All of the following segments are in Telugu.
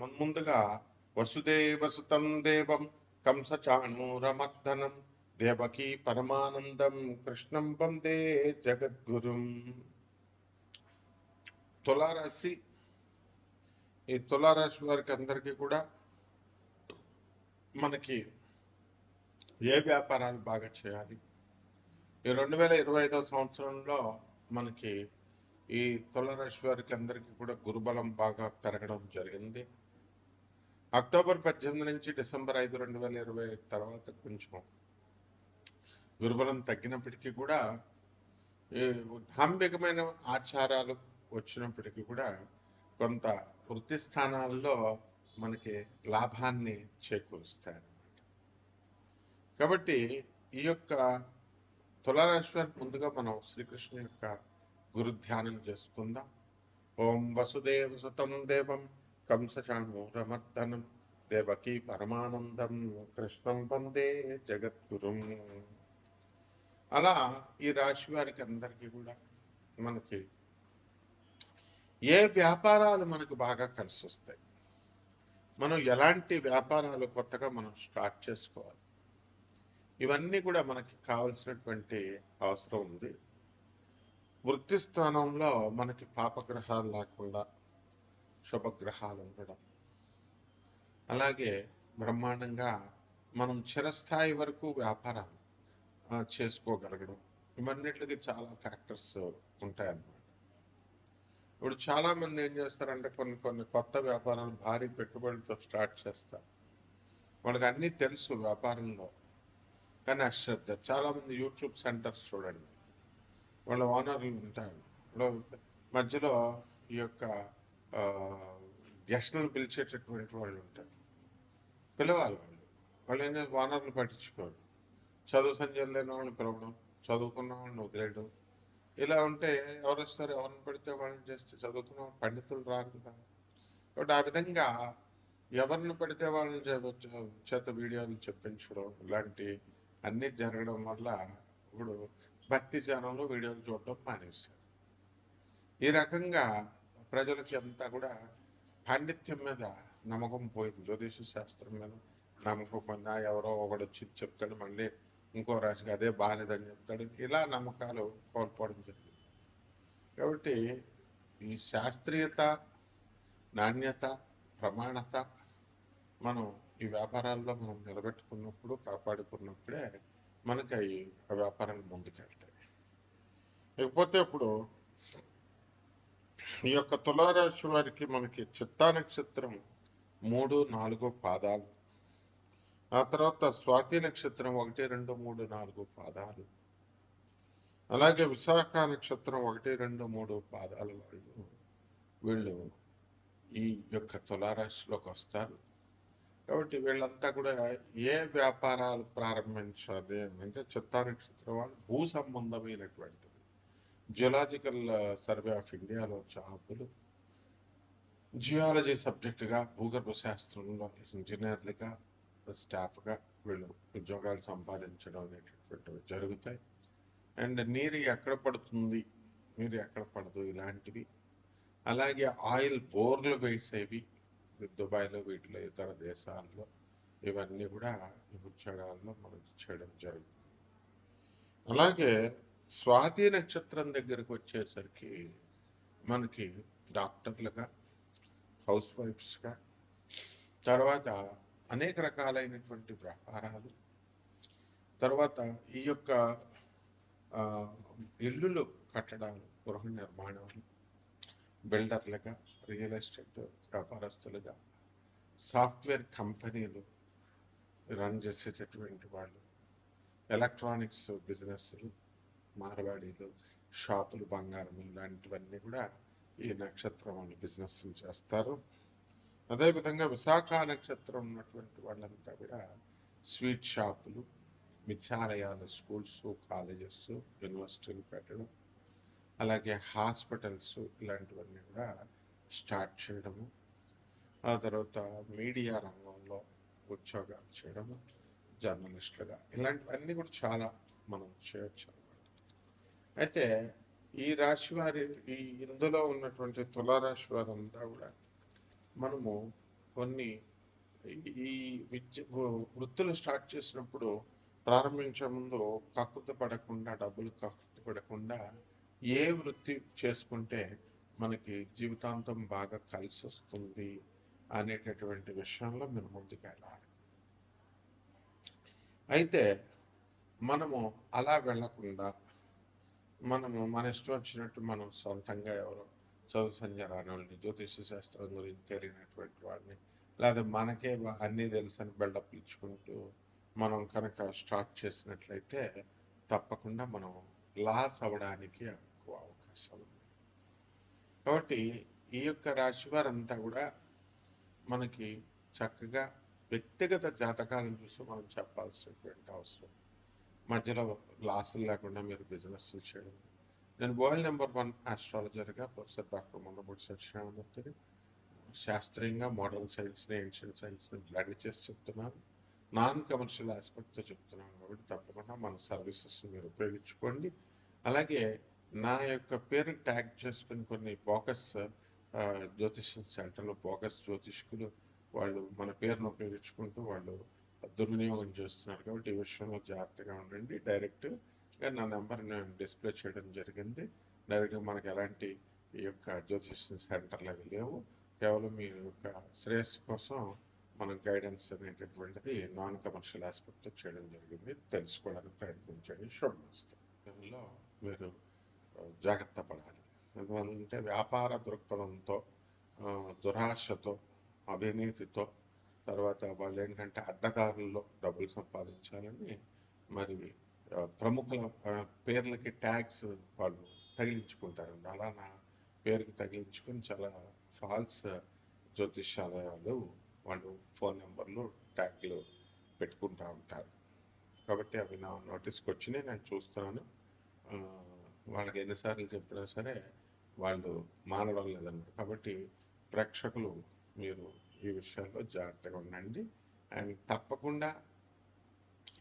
ముందుగా వసుదేవ సుతం దేవం కంసచాణూరమర్దనం దేవకీ పరమానందం కృష్ణం వందే జగద్గురుం. తులారాశి ఈ తులారాశి వారికి అందరికీ కూడా మనకి ఏ వ్యాపారాలు బాగా చేయాలి? ఈ రెండు వేల ఇరవై ఐదవ సంవత్సరంలో మనకి ఈ తులరాశి వారికి అందరికీ కూడా గురుబలం బాగా పెరగడం జరిగింది. అక్టోబర్ పద్దెనిమిది నుంచి డిసెంబర్ ఐదు రెండు వేల ఇరవై తర్వాత కొంచెం దుర్బలం తగ్గినప్పటికీ కూడా ఈ ధాంబికమైన ఆచారాలు వచ్చినప్పటికీ కూడా కొంత వృత్తి స్థానాల్లో మనకి లాభాన్ని చేకూరుస్తాయన్నమాట. కాబట్టి ఈ యొక్క తులారాశి ముందుగా మనం శ్రీకృష్ణ యొక్క గురు ధ్యానం చేసుకుందాం. ఓం వసుదేవ సుతం దేవం కంసచాణూరమర్దనం దేవకీ పరమానందం కృష్ణం వందే జగద్గురుం. అలా ఈ రాశి వారికి అందరికీ కూడా మనకి ఏ వ్యాపారాలు మనకు బాగా కలిసి వస్తాయి? మనం ఎలాంటి వ్యాపారాలు కొత్తగా మనం స్టార్ట్ చేసుకోవాలి? ఇవన్నీ కూడా మనకి కావలసినటువంటి అవసరం ఉంది. వృత్తి స్థానంలో మనకి పాపగ్రహాలు లేకుండా శుభగ్రహాలు ఉండడం అలాగే బ్రహ్మాండంగా మనం చిరస్థాయి వరకు వ్యాపారం చేసుకోగలగడం. ఇవన్నిటికి చాలా ఫ్యాక్టర్స్ ఉంటాయన్నమాట. ఇప్పుడు చాలామంది ఏం చేస్తారంటే కొన్ని కొన్ని కొత్త వ్యాపారాలు భారీ పెట్టుబడులతో స్టార్ట్ చేస్తారు. వాళ్ళకి అన్నీ తెలుసు వ్యాపారంలో. కానీ అశ్రద్ధ. చాలామంది యూట్యూబ్ సెంటర్స్ చూడండి. వాళ్ళ ఓనర్లు ఉంటారు. మధ్యలో ఈ యొక్క ఆ, పిలిచేటటువంటి వాళ్ళు ఉంటారు. పిలవాలి వాళ్ళు. వాళ్ళు ఏం చేస్తారు? ఓనర్లు పట్టించుకోరు. చదువు సంజయం లేని వాళ్ళని పిలవడం చదువుకున్న వాళ్ళని వదిలేయడం. ఇలా ఉంటే ఎవరు వస్తారు? ఎవరిని పడితే వాళ్ళని చేస్తే చదువుకున్న వాళ్ళు పండితులు రారు కదా. కాబట్టి ఆ విధంగా ఎవరిని పడితే వాళ్ళని చేత వీడియోలు చెప్పించడం ఇలాంటి అన్నీ జరగడం వల్ల ఇప్పుడు భక్తి ఛానల్లో వీడియోలు చూడడం మానేశారు. ఈ రకంగా ప్రజలకి అంతా కూడా పాండిత్యం మీద నమ్మకం పోయింది. జ్యోతిష శాస్త్రం మీద నమ్మకం పోయింది ఎవరో ఒకడు వచ్చి చెప్తాడు మళ్ళీ ఇంకో రాశికి అదే బాగాలేదని చెప్తాడు. ఇలా నమ్మకాలు కోల్పోవడం జరిగింది. కాబట్టి ఈ శాస్త్రీయత నాణ్యత ప్రమాణత మనం ఈ వ్యాపారాల్లో మనం నిలబెట్టుకున్నప్పుడు కాపాడుకున్నప్పుడే మనకి అవి ఆ వ్యాపారాలు ముందుకెళ్తాయి. ఇకపోతే ఇప్పుడు ఈ యొక్క తులారాశి వారికి మనకి చిత్తా నక్షత్రం మూడు నాలుగు పాదాలు. ఆ తర్వాత స్వాతి నక్షత్రం ఒకటి రెండు మూడు నాలుగు పాదాలు. అలాగే విశాఖ నక్షత్రం ఒకటి రెండు మూడు పాదాలు వాళ్ళు. వీళ్ళు ఈ యొక్క తులారాశిలోకి వస్తారు. కాబట్టి వీళ్ళంతా కూడా ఏ వ్యాపారాలు ప్రారంభించాలి అంటే చిత్తా నక్షత్రం వాళ్ళు భూ సంబంధమైనటువంటి జియోలాజికల్ సర్వే ఆఫ్ ఇండియాలో జాబులు. జియాలజీ సబ్జెక్టుగా భూగర్భ శాస్త్రంలో ఇంజనీర్లుగా స్టాఫ్గా వీళ్ళు ఉద్యోగాలు సంపాదించడం అనేటటువంటివి జరుగుతాయి. అండ్ నీరు ఎక్కడ పడుతుంది? నీరు ఎక్కడ పడదు? ఇలాంటివి. అలాగే ఆయిల్ బోర్లు వేసేవి దుబాయ్లో వీటిలో ఇతర దేశాల్లో ఇవన్నీ కూడా ఈ ఉద్యోగాల్లో మనకి చేయడం జరుగుతుంది. అలాగే స్వాతి నక్షత్రం దగ్గరకు వచ్చేసరికి మనకి డాక్టర్లుగా హౌస్ వైఫ్స్గా తర్వాత అనేక రకాలైనటువంటి వ్యాపారాలు తర్వాత ఈ యొక్క ఇల్లులు కట్టడాలు గృహ నిర్మాణాలు బిల్డర్లుగా రియల్ ఎస్టేట్ వ్యాపారస్తులుగా సాఫ్ట్వేర్ కంపెనీలు రన్ చేసేటటువంటి వాళ్ళు ఎలక్ట్రానిక్స్ బిజినెస్లు మార్వాడీలు షాపులు బంగారము ఇలాంటివన్నీ కూడా ఈ నక్షత్రం వాళ్ళు బిజినెస్ చేస్తారు. అదేవిధంగా విశాఖ నక్షత్రం ఉన్నటువంటి వాళ్ళంతా కూడా స్వీట్ షాపులు విద్యాలయాలు స్కూల్స్ కాలేజెస్ యూనివర్సిటీలు పెట్టడం అలాగే హాస్పిటల్స్ ఇలాంటివన్నీ కూడా స్టార్ట్ చేయడము ఆ తర్వాత మీడియా రంగంలో ఉద్యోగాలు చేయడము జర్నలిస్టులుగా ఇలాంటివన్నీ కూడా చాలా మనం చేయొచ్చు. అయితే ఈ రాశి వారి ఈ ఇందులో ఉన్నటువంటి తులారాశి వారంతా కూడా మనము కొన్ని ఈ- ఈ విద్య వృత్తులు స్టార్ట్ చేసినప్పుడు ప్రారంభించే ముందు కక్కుత పడకుండా డబ్బులు కక్కుత పడకుండా ఏ వృత్తి చేసుకుంటే మనకి జీవితాంతం బాగా కలిసి వస్తుంది అనేటటువంటి విషయంలో మీరు ముందుకు వెళ్ళాలి అయితే మనము అలా వెళ్ళకుండా మనము మన ఇష్టం వచ్చినట్టు మనం సొంతంగా ఎవరో చదువు సంధ్య జ్యోతిష శాస్త్రం గురించి తెలియనటువంటి వాడిని లేదా మనకే అన్నీ తెలుసని బిల్డప్ ఇచ్చుకుంటూ మనం కనుక స్టార్ట్ చేసినట్లయితే తప్పకుండా మనం లాస్ అవ్వడానికి ఎక్కువ అవకాశం ఉంది. కాబట్టి ఈ యొక్క రాశి వారంతా కూడా మనకి చక్కగా వ్యక్తిగత జాతకాలను చూసి మనం చెప్పాల్సినటువంటి అవసరం. మధ్యలో లాసులు లేకుండా మీరు బిజినెస్ చేయడం. నేను వరల్డ్ నెంబర్ వన్ ఆస్ట్రాలజర్గా ప్రొఫెసర్ డాక్టర్ మొండమూడి సత్యనారాయణమూర్తిని శాస్త్రీయంగా మోడల్ సైన్స్ని ఏన్షియన్ సైన్స్ని బ్లెండ్ చేసి చెప్తున్నాను. నాన్ కమర్షియల్ ఆస్పెక్ట్తో చెప్తున్నాను కాబట్టి తప్పకుండా మన సర్వీసెస్ని మీరు ఉపయోగించుకోండి. అలాగే నా యొక్క పేరు ట్యాగ్ చేసుకుని కొన్ని బోకస్ జ్యోతిష సెంటర్లో బోకస్ జ్యోతిష్కులు వాళ్ళు మన పేరును ఉపయోగించుకుంటూ వాళ్ళు దుర్వినియోగం చేస్తున్నారు కాబట్టి ఈ విషయంలో జాగ్రత్తగా ఉండండి. డైరెక్ట్గా నా నెంబర్ నేను డిస్ప్లే చేయడం జరిగింది. డైరెక్ట్గా మనకు ఎలాంటి ఈ యొక్క జ్యోతిష సెంటర్లు అవి లేవు. కేవలం మీ యొక్క శ్రేయస్సు కోసం మన గైడెన్స్ అనేటటువంటిది నాన్ కమర్షియల్ ఆస్పెక్ట్తో చేయడం జరిగింది. తెలుసుకోవడానికి ప్రయత్నించండి. శుభమస్తు. దీనిలో మీరు జాగ్రత్త పడాలి. ఎందుకంటే వ్యాపార దృక్పథంతో దురాశతో అవినీతితో తర్వాత వాళ్ళు ఏంటంటే అడ్డదారుల్లో డబ్బులు సంపాదించాలని మరి ప్రముఖుల పేర్లకి ట్యాగ్స్ వాళ్ళు తగిలించుకుంటారు అలా నా పేరుకి తగిలించుకుని చాలా ఫాల్స్ జ్యోతిషాలయాలు వాళ్ళు ఫోన్ నెంబర్లు ట్యాగ్లు పెట్టుకుంటూ ఉంటారు. కాబట్టి అవి నా నోటీస్కి వచ్చినాయి నేను చూస్తున్నాను. వాళ్ళకి ఎన్నిసార్లు చెప్పినా సరే వాళ్ళు మానడం లేదన్నారు కాబట్టి ప్రేక్షకులు మీరు ఈ విషయాల్లో జాగ్రత్తగా ఉండండి. అండ్ తప్పకుండా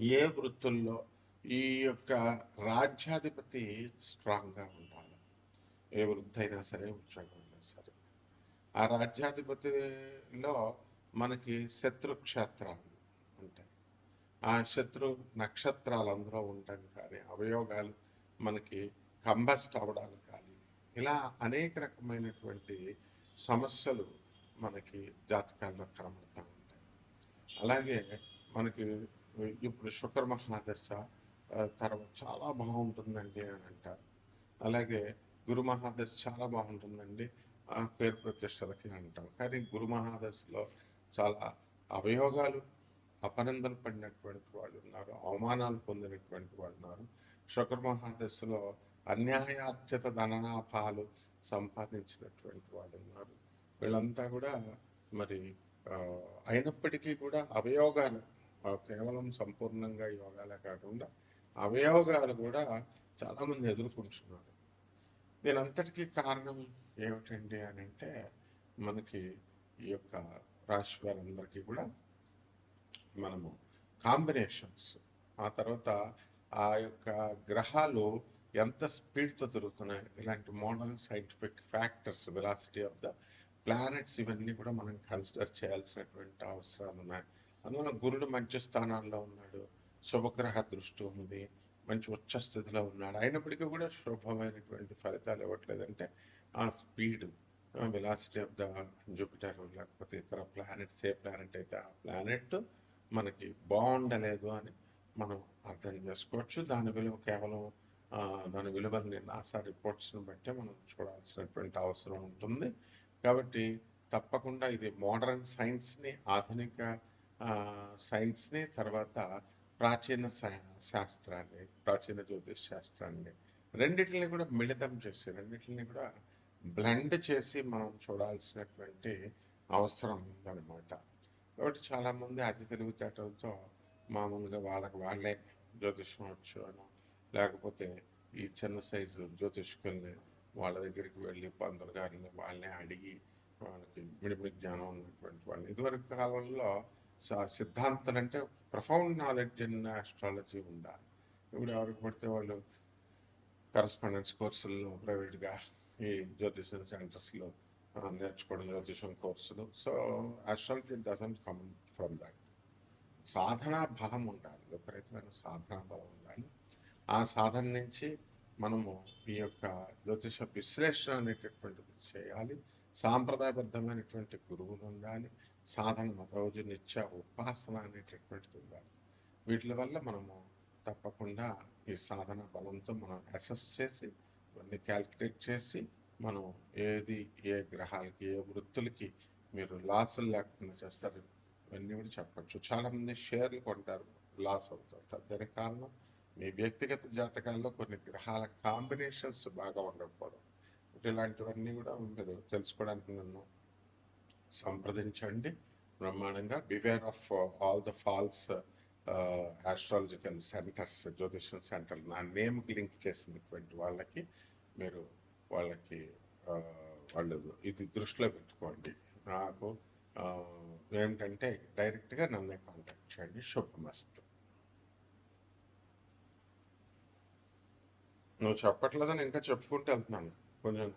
ఏ వృత్తుల్లో ఈ యొక్క రాజ్యాధిపతి స్ట్రాంగ్గా ఉండాలి. ఏ వృత్తి అయినా సరే ఉద్యోగం అయినా సరే. ఆ రాజ్యాధిపతిలో మనకి శత్రు క్షేత్రాలు ఉంటాయి. ఆ శత్రు నక్షత్రాలు అందులో ఉండడం కానీ అవయోగాలు మనకి కంబస్ట్ అవడాలు కానీ ఇలా అనేక రకమైనటువంటి సమస్యలు మనకి జాతకాల్లో కనబడుతూ ఉంటాయి. అలాగే మనకి ఇప్పుడు శుక్ర మహాదశ తర్వాత చాలా బాగుంటుందండి అని అంటారు. అలాగే గురు మహాదశ చాలా బాగుంటుందండి ఆ పేరు ప్రతిష్టలకి అంటాం. కానీ గురు మహాదశలో చాలా అవయోగాలు అపనందన పడినటువంటి వాళ్ళు ఉన్నారు అవమానాలు పొందినటువంటి వాళ్ళు ఉన్నారు. శుక్ర మహాదశలో అన్యాయార్జిత ధననాపాలు సంపాదించినటువంటి వాళ్ళు ఉన్నారు. వీళ్ళంతా కూడా మరి అయినప్పటికీ కూడా అవయోగాలు కేవలం సంపూర్ణంగా యోగాలే కాకుండా అవయోగాలు కూడా చాలామంది ఎదుర్కొంటున్నారు. దీనంతటికీ కారణం ఏమిటండి అని అంటే మనకి ఈ యొక్క రాశి వారందరికీ కూడా మనము కాంబినేషన్స్ ఆ తర్వాత ఆ యొక్క గ్రహాలు ఎంత స్పీడ్తో తిరుగుతున్నాయి ఇలాంటి modern scientific factors velocity of the planets ఇవన్నీ కూడా మనం కన్సిడర్ చేయాల్సినటువంటి అవసరాలు ఉన్నాయి. అందువల్ల గురుడు మంచి స్థానాల్లో ఉన్నాడు. శుభగ్రహ దృష్టి ఉంది. మంచి ఉచ్చ స్థితిలో ఉన్నాడు. అయినప్పటికీ కూడా శుభమైనటువంటి ఫలితాలు ఇవ్వట్లేదంటే ఆ speed velocity of the Jupiter లేకపోతే ఇతర ప్లానెట్స్ ఏ ప్లానెట్ అయితే ఆ ప్లానెట్ మనకి బాగుండలేదు అని మనం అర్థం చేసుకోవచ్చు. దాని విలువ కేవలం దాని విలువల్ని నాసా రిపోర్ట్స్ని బట్టి మనం చూడాల్సినటువంటి అవసరం ఉంటుంది. కాబట్టి తప్పకుండా ఇది మోడర్న్ సైన్స్ని ఆధునిక సైన్స్ని తర్వాత ప్రాచీన శాస్త్రాన్ని ప్రాచీన జ్యోతిష్ శాస్త్రాన్ని రెండింటిని కూడా మిళితం చేసి రెండిటిని కూడా బ్లెండ్ చేసి మనం చూడాల్సినటువంటి అవసరం ఉందన్నమాట. కాబట్టి చాలామంది అతి తెలివితేటలతో మామూలుగా వాళ్ళకి వాళ్ళే జ్యోతిష్యం వచ్చు లేకపోతే ఈ చిన్న సైజు జ్యోతిష్కుల్ని వాళ్ళ దగ్గరికి వెళ్ళి పంతులు గారిని వాళ్ళని అడిగి వాళ్ళకి మిడిమిడి జ్ఞానం ఉన్నటువంటి వాళ్ళు. ఇదివరకు కాలంలో సిద్ధాంతం అంటే ప్రొఫౌండ్ నాలెడ్జ్ ఇన్ ఆస్ట్రాలజీ ఉండాలి. ఇప్పుడు ఎవరికి పడితే వాళ్ళు కరస్పాండెన్స్ కోర్సుల్లో ప్రైవేట్గా ఈ జ్యోతిషం సెంటర్స్లో నేర్చుకోవడం జ్యోతిషం కోర్సులు. So astrology doesn't come from that. సాధనా బలం ఉండాలి. విపరీతమైన సాధనా బలం ఉండాలి. ఆ సాధన నుంచి మనము ఈ యొక్క జ్యోతిష విశ్లేషణ అనేటటువంటిది చేయాలి. సాంప్రదాయబద్ధమైనటువంటి గురువులు ఉండాలి. సాధన రోజు నిత్య ఉపాసన అనేటటువంటిది ఉండాలి. వీటి వల్ల మనము తప్పకుండా ఈ సాధన బలంతో మనం అసెస్ చేసి ఇవన్నీ క్యాల్కులేట్ చేసి మనం ఏది ఏ గ్రహాలకి ఏ వృత్తులకి మీరు లాసులు లేకుండా చేస్తారు ఇవన్నీ కూడా చెప్పచ్చు. చాలామంది షేర్లు కొంటారు లాస్ అవుతుంటారు. దానికి కారణం మీ వ్యక్తిగత జాతకాల్లో కొన్ని గ్రహాల కాంబినేషన్స్ బాగా ఉండకపోవడం. ఇలాంటివన్నీ కూడా మీరు తెలుసుకోవడానికి నన్ను సంప్రదించండి. బ్రహ్మాండంగా beware of all the false astrological centres జ్యోతిషం సెంటర్ నా నేమ్కి లింక్ చేసినటువంటి వాళ్ళకి మీరు వాళ్ళకి uh, వాళ్ళు ఇది దృష్టిలో పెట్టుకోండి. నాకు uh, ఏమిటంటే డైరెక్ట్గా నన్నే కాంటాక్ట్ చేయండి. శుభమస్తు. నువ్వు చెప్పట్లేదని ఇంకా చెప్పుకుంటూ వెళ్తున్నాను. కొంచెం